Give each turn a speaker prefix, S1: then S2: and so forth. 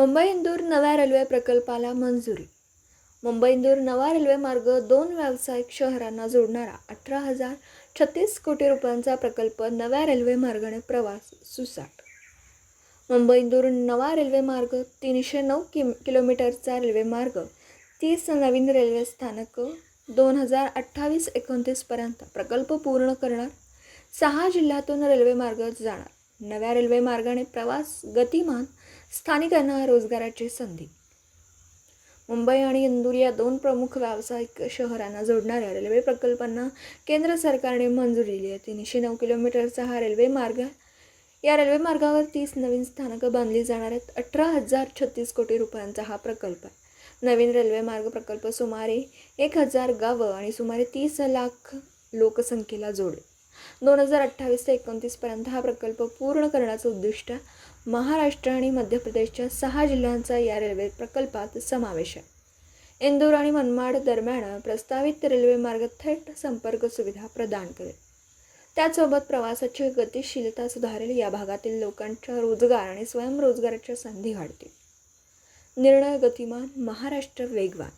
S1: मुंबई इंदूर नव्या रेल्वे प्रकल्पाला मंजुरी. मुंबई इंदूर नवा रेल्वे मार्ग दोन व्यावसायिक शहरांना जोडणारा अठरा हजार छत्तीस कोटी रुपयांचा प्रकल्प नव्या रेल्वे मार्गाने प्रवास सुसाट. मुंबई इंदूर नवा रेल्वे मार्ग तीनशे नऊ किम किलोमीटरचा रेल्वे मार्ग तीस नवीन रेल्वे स्थानकं दोन हजार अठ्ठावीस एकोणतीसपर्यंत प्रकल्प पूर्ण करणार सहा जिल्ह्यातून रेल्वे मार्ग जाणार. नव्या रेल्वे मार्गाने प्रवास गतिमान स्थानिकांना रोजगाराची संधी. मुंबई आणि इंदूर या दोन प्रमुख व्यावसायिक शहरांना जोडणाऱ्या रेल्वे प्रकल्पांना केंद्र सरकारने मंजुरी दिली आहे. तीनशे नऊ किलोमीटरचा हा रेल्वे मार्ग आहे. या रेल्वे मार्गावर तीस नवीन स्थानकं बांधली जाणार आहेत. अठरा हजार छत्तीस कोटी रुपयांचा हा प्रकल्प आहे. नवीन रेल्वे मार्ग प्रकल्प सुमारे एक हजार गावं आणि सुमारे तीस लाख लोकसंख्येला जोडेल. दोन हजार अठ्ठावीस ते एकोणतीसपर्यंत हा प्रकल्प पूर्ण करण्याचं उद्दिष्ट महाराष्ट्र आणि मध्य प्रदेशच्या सहा जिल्ह्यांचा या रेल्वे प्रकल्पात समावेश आहे. इंदूर आणि मनमाड दरम्यान प्रस्तावित रेल्वे मार्ग थेट संपर्क सुविधा प्रदान करेल. त्याचसोबत प्रवासाची गतिशीलता सुधारेल या भागातील लोकांच्या रोजगार आणि स्वयंरोजगाराच्या संधी वाढतील. निर्णय गतिमान महाराष्ट्र वेगवान.